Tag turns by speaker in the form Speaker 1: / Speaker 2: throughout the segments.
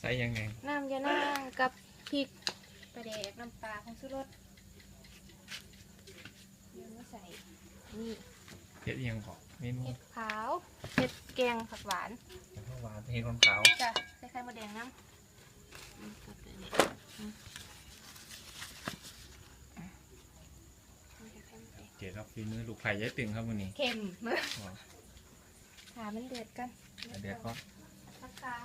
Speaker 1: ใส่ยังไง
Speaker 2: น้ำยานางกับพริกปลาแดกน้ำปลาของสุรสเดี๋ยวมาใส่นี่
Speaker 1: เห็ดอิหยังก่อนเมนู
Speaker 2: เห็ดขาวเห็ดแกงผักหวาน
Speaker 1: เห็ดข้าวหวานเห็ดคนขาว
Speaker 2: จ้ะใส่ไข่มดแดงน้ำอืมกับตัวนี้อืมอืมใส่ไข่มดแดง
Speaker 1: เจ็ดครับฝีมือลูกไผ่ย้ายตึงครับวันนี้
Speaker 2: เค็มมา
Speaker 1: อ๋อ
Speaker 2: หามันเดือดกัน
Speaker 1: เดี๋ยวก็
Speaker 2: ผักกา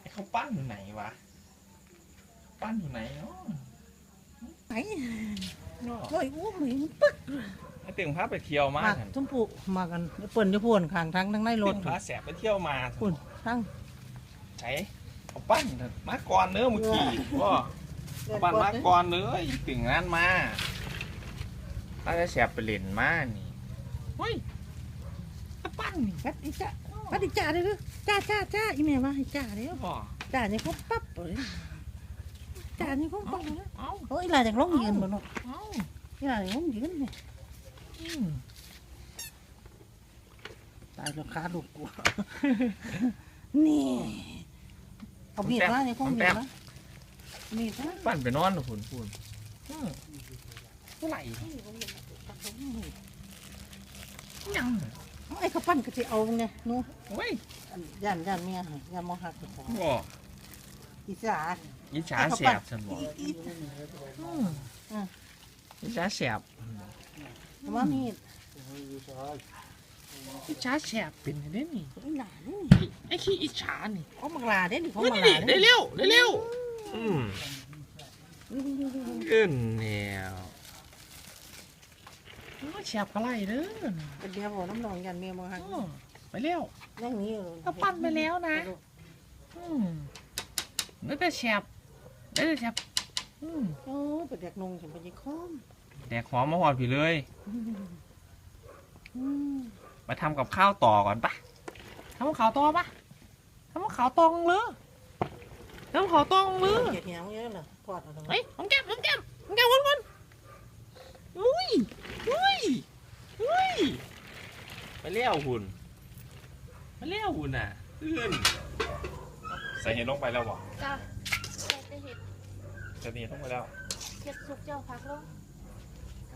Speaker 1: ไอ้เขาปั้ นอยู่ไหนวะ ปั้นอยู่ไหนเนาะ
Speaker 3: ไหน
Speaker 1: เนาะ
Speaker 3: โอ้ยอู้เหมือนปึ๊ก
Speaker 1: ไอ้ตึงพาไปเที่ยวมา
Speaker 3: มา
Speaker 1: เถอะ
Speaker 3: ชมพูมากันเปิ่นจะพูนข้างทั้งทั้งในร
Speaker 1: ตึ
Speaker 3: ถ
Speaker 1: งพาแสบไปเที่ยวมาเถ
Speaker 3: พูน
Speaker 1: อะ
Speaker 3: ทั้ง
Speaker 1: ไหนเอาปั้นเถอะมาก่อนเนื้อะเมื่อกี้ว่าเอาปั้นมาก่อนเนื้อะตึงนั้นมาน่าจะแสบไปเล่นมานี่เฮ้ยเอาปั้นนี่
Speaker 3: ปัดอีจ้าปัดอีจ้าเลยเด้อจ้าจ้าจ้าอีแม่ว่าให้จ้าเด้อ
Speaker 1: บ่
Speaker 3: จ้าเนี่ยเขาปั๊บเลยจ้าเนี่ยเขาปั๊บเลย
Speaker 1: เอ้า
Speaker 3: โอ้ยหลานจากลงยืนบ่เนาะ
Speaker 1: เอ้า
Speaker 3: อีหลานจากลงยืนเนี่ย
Speaker 1: อืม
Speaker 3: ตายแล้วขาดุกกูนี่เอามีดมาเนี่ยคงมีดมามีดนะ
Speaker 1: ปั้นไปนอนนะคุณคุณเท่าไหร่ยัง
Speaker 3: ไอ้ข้าวปั้นก็จะเอาเนี่ยหนู
Speaker 1: เว้ย
Speaker 3: อันย่านย่านเมียให้ย่านมอหักเจ้าของ
Speaker 1: บ่
Speaker 3: อี สาน
Speaker 1: ยิจฉาแสบฉันบอก
Speaker 3: อีอี
Speaker 1: ยิจฉาแสบ
Speaker 3: แต่ว่ามีด
Speaker 1: ยิจฉาแสบเป็นไงเด้นี่
Speaker 3: อีหลานนี่
Speaker 1: ไอ้ขี้อิจฉานี่
Speaker 3: เขามักลาเด้นี่เขา
Speaker 1: เฮ้ย
Speaker 3: มา
Speaker 1: นี่
Speaker 3: ลา
Speaker 1: ได้
Speaker 3: เด้
Speaker 1: เร็วได้เร็วอืมขึ้นแล้วมาแสบอะไรเด้อ
Speaker 3: เป็นเดียวบ่น้ำนองยันเมียมาหัก
Speaker 1: อ้อไปเร็ว
Speaker 3: นั่งนี้
Speaker 1: ก็ปั้นไปแล้วนะอืม นึกแต่แสบได้แต่แสบอืม
Speaker 3: โอ้เป็นเด็กนงฉันเป็นยี่คอม
Speaker 1: แดกหอมมาหอดพี่เลย
Speaker 3: อืม
Speaker 1: มาทำกับข้าวต่อก่อนปะทำกับข้าวต่อปะทำกับข้าวตองเลยทำกับข้าวตองเลย
Speaker 3: เกียดเหนียวเยอะเหรอทอดเอะไร
Speaker 1: เฮ้ยของแก้มของแก้มของแก้มวนวนอุ้ยอุ้ยอุ้ยไปเลี้ยวหุ่นไปเลี้ยวหุ่นอะขึ้น ใส่เห็ดลงไปแล้วบ่
Speaker 2: จ้ะใส่แต่เห็ด
Speaker 1: ใส่เห็ดลงไปแล้ว
Speaker 2: เห็ดสุกเจ้าพักลง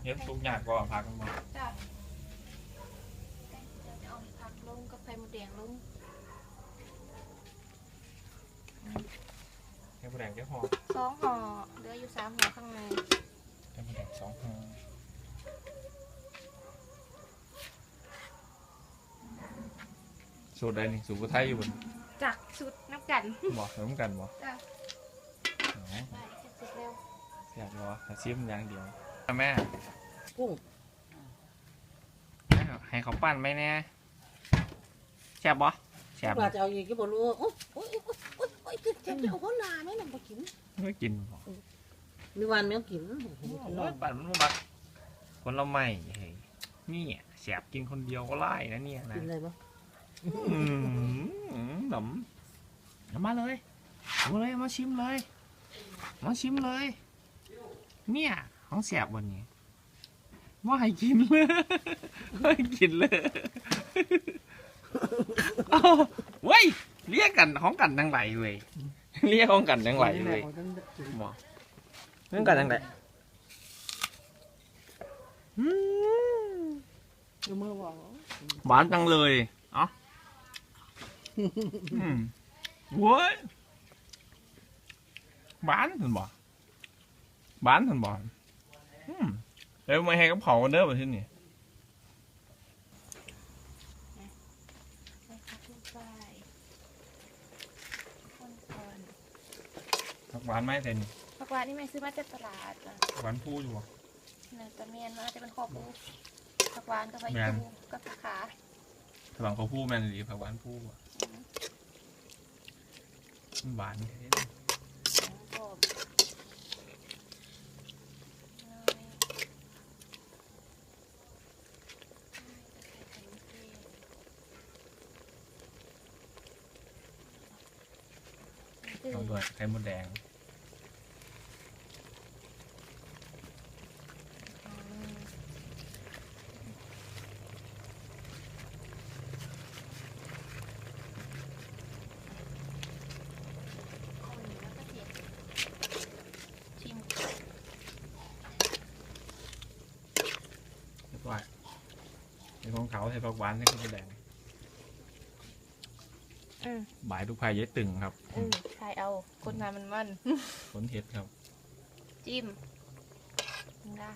Speaker 1: เห็ดทุกอย่างก่อนพักกันมา
Speaker 2: จ้ะเดี๋ยวจะเอาผักลงกับไข่มดแดงลง
Speaker 1: ให้ผู้แดงแค่หอม
Speaker 2: สองห่อเหลืออยู่สามห่อข้างใน
Speaker 1: ให้ผู้แดงสองหอสูตรใดนี่สูตรผู้ไทยอยู่บน
Speaker 2: จากสุดน้ำกัน
Speaker 1: บอกเหมือนกันบอก
Speaker 2: จ้ะ
Speaker 1: อ๋อ
Speaker 2: ได้เสร็จสุดเร็ว
Speaker 1: อยากรอถ้าซิมอย่างเดียวแม่
Speaker 3: กุ้ง
Speaker 1: ให้เขาให้เขาปั้นไหมเนี่ยแซ่บบ่แซ่บ
Speaker 3: ปลาจะเอาอีกก็บอกรู้โอ้ยโอ้ยโอ้ยโอ้ยโอ้ยจะจะเอาหัวหน้าไหมน่ะบ่กิน
Speaker 1: ไม่กินบ่
Speaker 3: มีวันแมวกิน
Speaker 1: โอ้ยปั่นมันบ่บักคนเราไม่เฮ้ยนี่แซ่บกินคนเดียวก็ไล่นะเนี่ยนะ
Speaker 3: กินอะไรบ้าง
Speaker 1: อืมหนำเอามาเลยเอามาเลยมาชิมเลยมาชิมเลย เนี่ยของแซ่บวันนี้ว่าให้กินเลยว่าให้กินเลยเอาเว้ยเรียกกันของกันทั้งไหลเว้ยเรียกของกันทั้งไหลเว้ยหมอเรื่องกันทั้งไหลอืม
Speaker 3: ดูมือบอก
Speaker 1: หวานจังเลย เอ้า อืมเว้ยหวานเห็นบ่หวานเห็นบ่อืมเดี๋ยวมาให้กับเผากันเด้อมาที่นี่
Speaker 2: ใส่ผักลงไปคนก่อน
Speaker 1: ผักหวานไหมแต่นี่
Speaker 2: ผักหวานนี่แม่ซื้อมาจากตลาดจ้ะ
Speaker 1: หวานพูอยู่บ่
Speaker 2: เนี่ยแต่เมียนมาจะเป็นขอบหมูผักหวานกับใบ
Speaker 1: แม่น
Speaker 2: ยูกับผักขา
Speaker 1: ถ้าหวังเขาพูดแมนหรือผักหวานพูบ่มันหวานแท้
Speaker 2: ขอบน้อย
Speaker 1: ต้องด้วยไข่มดแดง เขา ใส่ผักหวานใส่ข้าวแดง
Speaker 2: อืม
Speaker 1: บ่ายลูกพายเย้ตึงครับ
Speaker 2: อืมใครเอาคนงานมันมัน
Speaker 1: ผลเห็ดครับ
Speaker 2: จิ้มนะ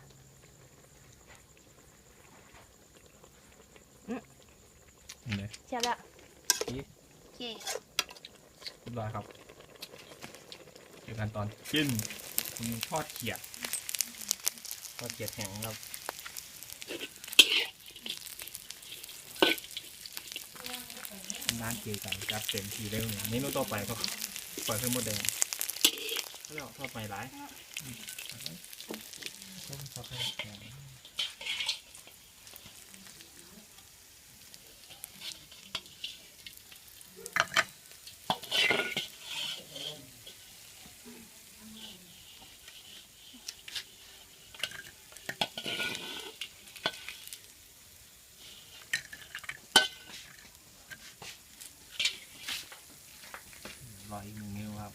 Speaker 1: นี่เลย
Speaker 2: เชียบละ
Speaker 1: อี
Speaker 2: โอเค
Speaker 1: เรียบร้อยครับเจอกันตอนกินทอดเขียดทอดเขียดแห้งครับ ร้านเจอกันจับเต็มทีเร็วเมนูต่อไปก็ปล่อยเพิ่มหมดแดงแล้วทอดไปร้ายต้มทอดไข่แข็ง ออีกหนึ่งเมนูครับ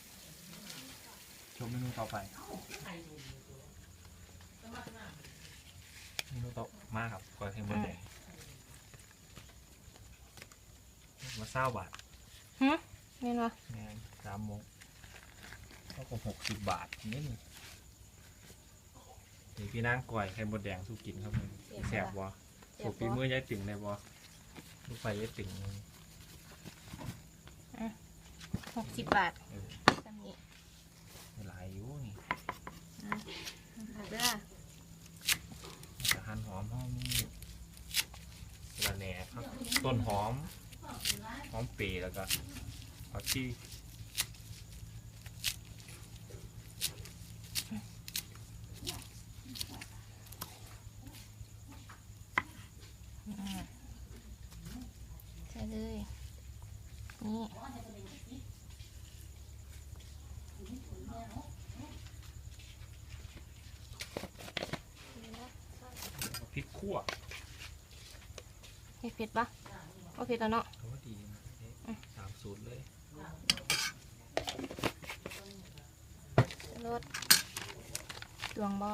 Speaker 1: ชมเมนูต่อไปเมนูต่อมาครับกอยเทมเบอร์แดงมาเศร้าบาท
Speaker 2: หึเมนวะ
Speaker 1: แมนสามโมงเท่ากับหกสิบบาทนิดนึงนี่พี่นั่งก่อยไข่มดแดงสู้กินครับมันแสบวะ
Speaker 2: เจ็
Speaker 1: ถู
Speaker 2: บ
Speaker 1: กฝีมือยายติ่งได้บ่ลูกไฟยายติ่ง
Speaker 2: หกสิบบาท
Speaker 1: เออ
Speaker 2: จำนี้
Speaker 1: หลายอยู่นี่
Speaker 2: หาเด้อ
Speaker 1: จะหั่นหอมหอมนี่กระแหน่ครับต้นหอม หอมเปรย์แล้วก็ผักชี
Speaker 2: ใช่เลยนี่
Speaker 1: แล้วก็พริกขั่ว
Speaker 2: เห็ดเผ็ดปะโอเผ็ดแล้วเนาะ
Speaker 1: เขาว่าดีนะเอ๊ะสามสูตรเลย
Speaker 2: รสดวงบอ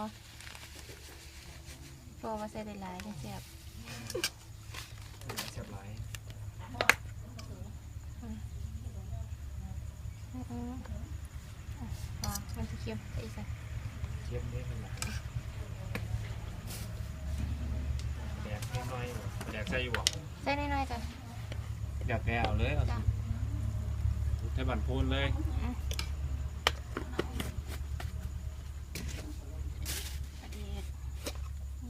Speaker 2: พอมาใส่หลายๆจังแซ่บ
Speaker 1: เสียบหลาย
Speaker 2: อืมอืมอะพอมันจะเค็มใส่อีกใส่
Speaker 1: เทียมได้เป็นหลายแด กให้น้อยแดกใส่อยู่บ่
Speaker 2: ใส่น้อยๆจ้ะ
Speaker 1: อยากแกเอาเลยเอา
Speaker 2: จ้ะ
Speaker 1: สิให้บันพูนเลย
Speaker 2: กระเดียด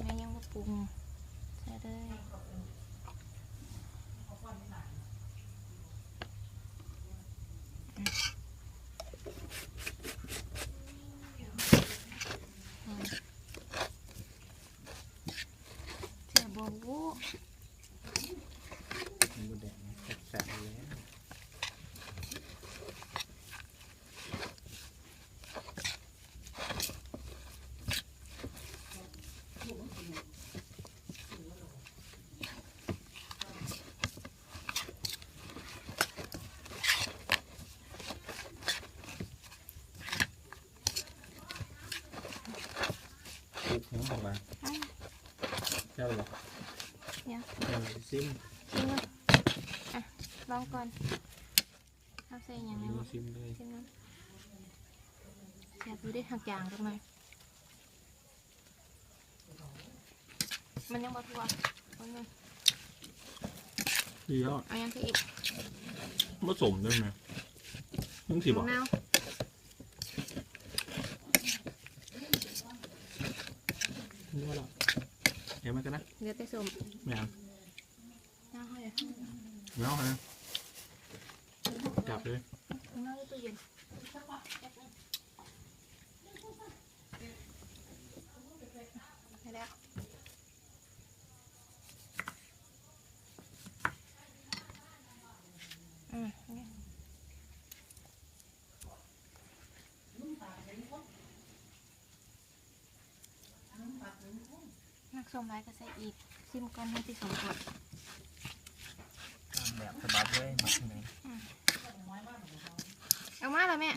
Speaker 2: ยังยังมาปรุงใส่เลยอืมเสียบวู
Speaker 1: หมูแดงแสบๆเลย ปุ๊บน้ำออกมา
Speaker 2: อ้าว
Speaker 1: เจ้าเหรอ
Speaker 2: เดี๋ยว
Speaker 1: เจ้าซิม
Speaker 2: ชิมก่อนอะลองก่อนเอาใส่อย่างนี้
Speaker 1: ดู
Speaker 2: วะ
Speaker 1: ซิมเลย
Speaker 2: ชิมน้ำแซ่บดูได้หักยางตรงไหนมันยังบ่ทั่วเอาเงิน
Speaker 1: ดีแล้ว
Speaker 2: เอายังที่อีก
Speaker 1: ผสมได้ไหมมึงสิบอก
Speaker 2: มะนาว
Speaker 1: นี่ว่าละเดี๋ ยวมันกันนะ
Speaker 2: เหลือแต่สม
Speaker 1: ไม่เอา
Speaker 2: น้าห้อย
Speaker 1: ไม่เอาฮะจับเลย
Speaker 2: ข้างนอกตู้เย็นได้แล้วอืมนี่นัก สมไรก็ใส่อีกซิมก่อนให้ที่สองก่อน
Speaker 1: ตามแบบสบัดเลยมาที่ไหน
Speaker 2: เอามาแล้วแม่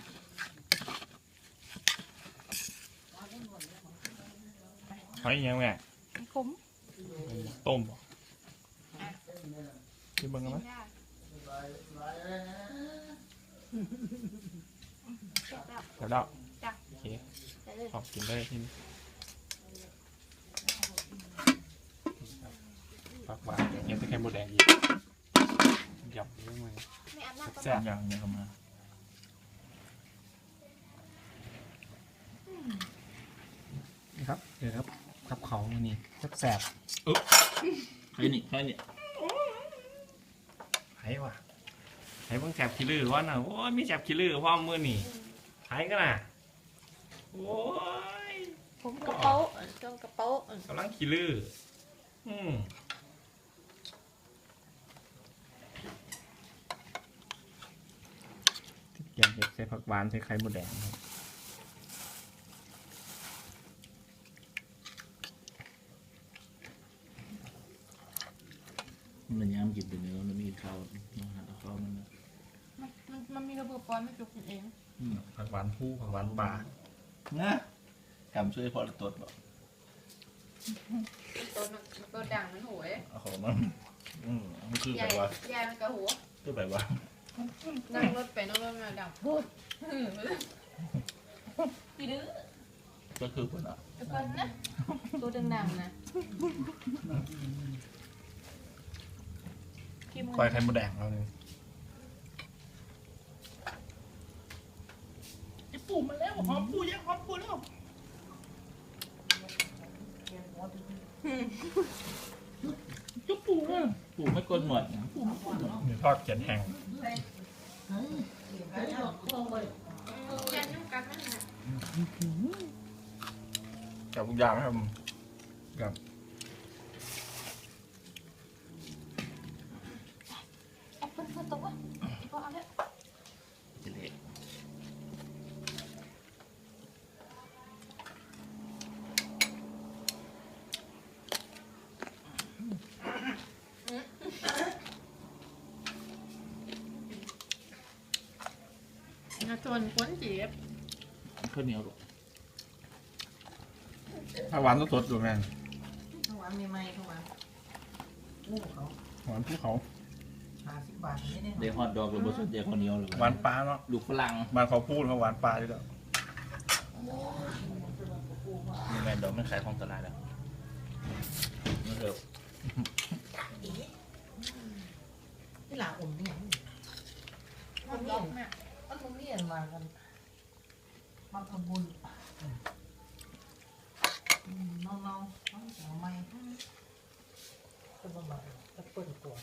Speaker 1: หอยยังแม่
Speaker 2: ขม
Speaker 1: ต้มบ่
Speaker 2: อ
Speaker 1: กินเบิ่งกันไหม
Speaker 2: ได้เสร็จแล้ว
Speaker 1: เดี๋ยวเรา
Speaker 2: จ้ะ
Speaker 1: โอเค
Speaker 2: ได้เลย
Speaker 1: ขอบกินเลยทีนี้ ปากหวานเห็นแต่แค่หมดแดงอีกหยับเยอะเลย
Speaker 2: ไม่อาบน้ำก็
Speaker 1: แซ่บอย่างเนี้ยเข้ามานี่ครับเดี๋ยวครับขับเขามานี่แซ่บๆเออใครนี่ใครนี่ใครวะใครเพิ่งแซ่บขี้ลือวะน่ะโอ้ยมีแซ่บขี้ลือพร้อมมือนี่ใครกันน่ะโอ้ย
Speaker 2: ผมกระเป๋าเออจ้องกระเป๋าเออกำ
Speaker 1: ลังขี้ลืออืม แกงเห็ดใส่ผักหวานใส่ไข่มดแดงครับ
Speaker 4: มันย้ำกินไปเนื้อมันมีข้าวมันหาข้าวมันนะ
Speaker 2: มันมันมันมีระเบิดปล่อยไม่จุกกินเอง
Speaker 1: ผักหวานผู้ผักหวานป่า
Speaker 4: นะทำช่วยพอละตดบอก
Speaker 2: ตัวมันตัวด่างมันโหย
Speaker 4: เอาของมันอืมมันคือ
Speaker 2: ให
Speaker 4: แบ
Speaker 2: ญ่
Speaker 4: บว่า
Speaker 2: ใหญ่มันกระหัว
Speaker 4: คือแบบว่า
Speaker 2: นั่งรถไปนั่งรถมาดังพูดหืมกี่ดื้อ
Speaker 4: ก็คือคนอะ
Speaker 2: ทุกคนนะตัวดังๆนะกิน
Speaker 1: คอยไข่มดแดงเราหนึ่ง
Speaker 4: ไอ้ปู่มาแล้วหอมปู่ยังหอมปู่แล้วจุ๊บปู่อ่ะปู่ไม่กดหมดนะปู่ไม่กดหมด
Speaker 1: มีทอดเขียนแห้ง
Speaker 2: ยันน้ำกันนั่นน่ะ
Speaker 1: กับทุกอย่างครับกับ
Speaker 2: เอาเพิ่นเพิ่นตกวะก็เอาแล้ว
Speaker 4: จะเละ
Speaker 2: นะจนก้นจีบ
Speaker 4: ข้าวเหนียวหรอก
Speaker 1: ผักหวานสดๆดูแม่ง
Speaker 3: ทั้งวันใหม่ๆเข้ามาอู้เขา
Speaker 1: หวานภูเขา
Speaker 3: ห้าสิบบาทนี่ได้
Speaker 4: เดี๋ยวฮอตดอกหรือบะสดเดี๋ยวข้าวเหนียวหรือ
Speaker 1: หวานปลาเนาะ
Speaker 4: ลูกฝรั่ง
Speaker 1: หวานเขาพูดเขาหวานปลาด้วยก็
Speaker 4: นี่แม่ดอกไม่ขายของตลาดแล้วนี่เถอะ
Speaker 3: ที่หลาอมนี่
Speaker 2: มันล็อกเนี่ย
Speaker 3: มันมึงนี่มากันมาทำบุญน้องๆน้องสาวใหม่ก็มาบ้านจะเปิดตัว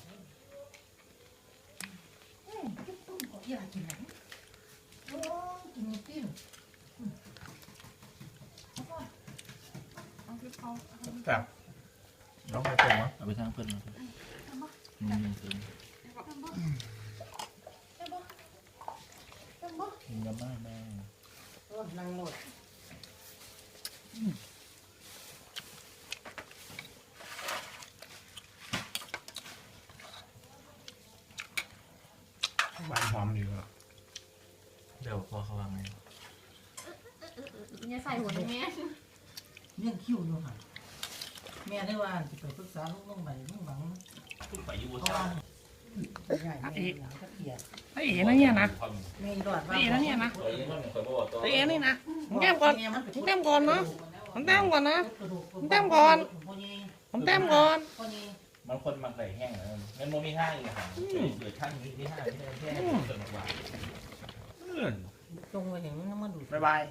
Speaker 3: อืมจุ๊บตุ้มอยากกินไหนโอ้ยกินปิ้ง
Speaker 2: เอาที่เขาเอา
Speaker 1: แซ่บน้องใครเป็นวะ
Speaker 4: เอาไปทางเพื่อนมาครับอืมเพิ่น
Speaker 1: กินกันมากแม่
Speaker 3: รถนั่งรถ
Speaker 1: หวานหอมดีว่ะ
Speaker 4: เดี๋ยวพอเขาวางไง
Speaker 2: อย่าใส่หัวแม่
Speaker 3: เรื่องคิ้วอยู่ค่ะแม่ได้ว่าจะไปปรึกษาลูกน้องใบลูกหวัง
Speaker 4: พูดไปอยู่
Speaker 3: เพ
Speaker 4: ว่า
Speaker 3: ราะ
Speaker 4: ซ่า
Speaker 3: ว่าใหญ่แม่หลังก็เกียด
Speaker 1: ไอ้เอ๋นะเนี่ยนะไอ้เอ๋นะเนี่ยนะ
Speaker 4: เองมันเคยบอกตัว
Speaker 1: ไอ้เอ๋นี่นะผมแต้มก่อนผมแต้มก่อนเนาะผมแต้มก่อนนะผมแต้มก่อนผมแต้มก่อน
Speaker 4: มันคนมันใส่แห้งเลยงั้นมันมีห้างอีกอย่างเกิดข้างนี้ที่ห้างที่แห้งเกิดกว่า
Speaker 1: เพื่อน
Speaker 3: จงไปเห็นมันมาดู
Speaker 1: บ๊ายบาย